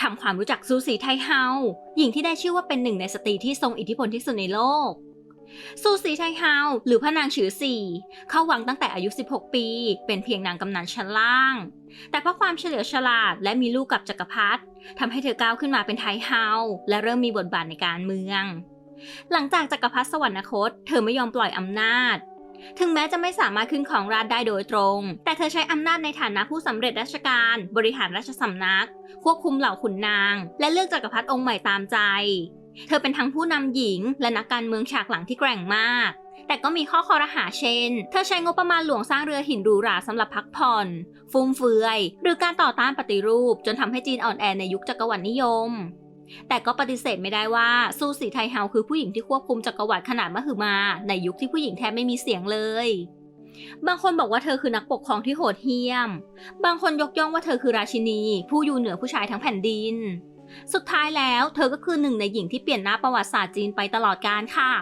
ทำความรู้จักซูสีไทเฮาหญิงที่ได้ชื่อว่าเป็นหนึ่งในสตรีที่ทรงอิทธิพลที่สุดในโลก ซูสีไทเฮาหรือพระนางฉือสีเข้าวังตั้งแต่อายุ 16 ปี เป็นเพียงนางกำนันชั้นล่าง แต่เพราะความเฉลียวฉลาดและมีลูกกับจักรพรรดิทำให้เธอก้าวขึ้นมาเป็นไทเฮาและเริ่มมีบทบาทในการเมือง หลังจากจักรพรรดิสวรรคต เธอไม่ยอมปล่อยอำนาจ ถึงแม้จะไม่สามารถขึ้นของราชได้โดยตรง แต่เธอใช้อำนาจในฐานะผู้สำเร็จราชการ บริหารราชสำนัก ควบคุมเหล่าขุนนาง และเลือกจักรพรรดิองค์ใหม่ตามใจ เธอเป็นทั้งผู้นำหญิง และนักการเมืองฉากหลังที่แกร่งมาก แต่ก็มีข้อคอรหาเช่น เธอใช้งบประมาณหลวงสร้างเรือหินหรูหราสำหรับพักผ่อน ฟุ่มเฟือย หรือการต่อต้านปฏิรูป จนทำให้จีนอ่อนแอในยุคจักรวรรดินิยม แต่ก็ปฏิเสธไม่ได้ว่าซูสีไทเฮาคือผู้หญิงที่ควบคุมจักรวรรดิขนาดมหึมา ในยุคที่ผู้หญิงแทบไม่มีเสียงเลย บางคนบอกว่าเธอคือนักปกครองที่โหดเหี้ยม บางคนยกย่องว่าเธอคือราชินี ผู้อยู่เหนือผู้ชายทั้งแผ่นดิน สุดท้ายแล้วเธอก็คือหนึ่งในหญิงที่เปลี่ยนหน้าประวัติศาสตร์จีนไปตลอดกาลค่ะ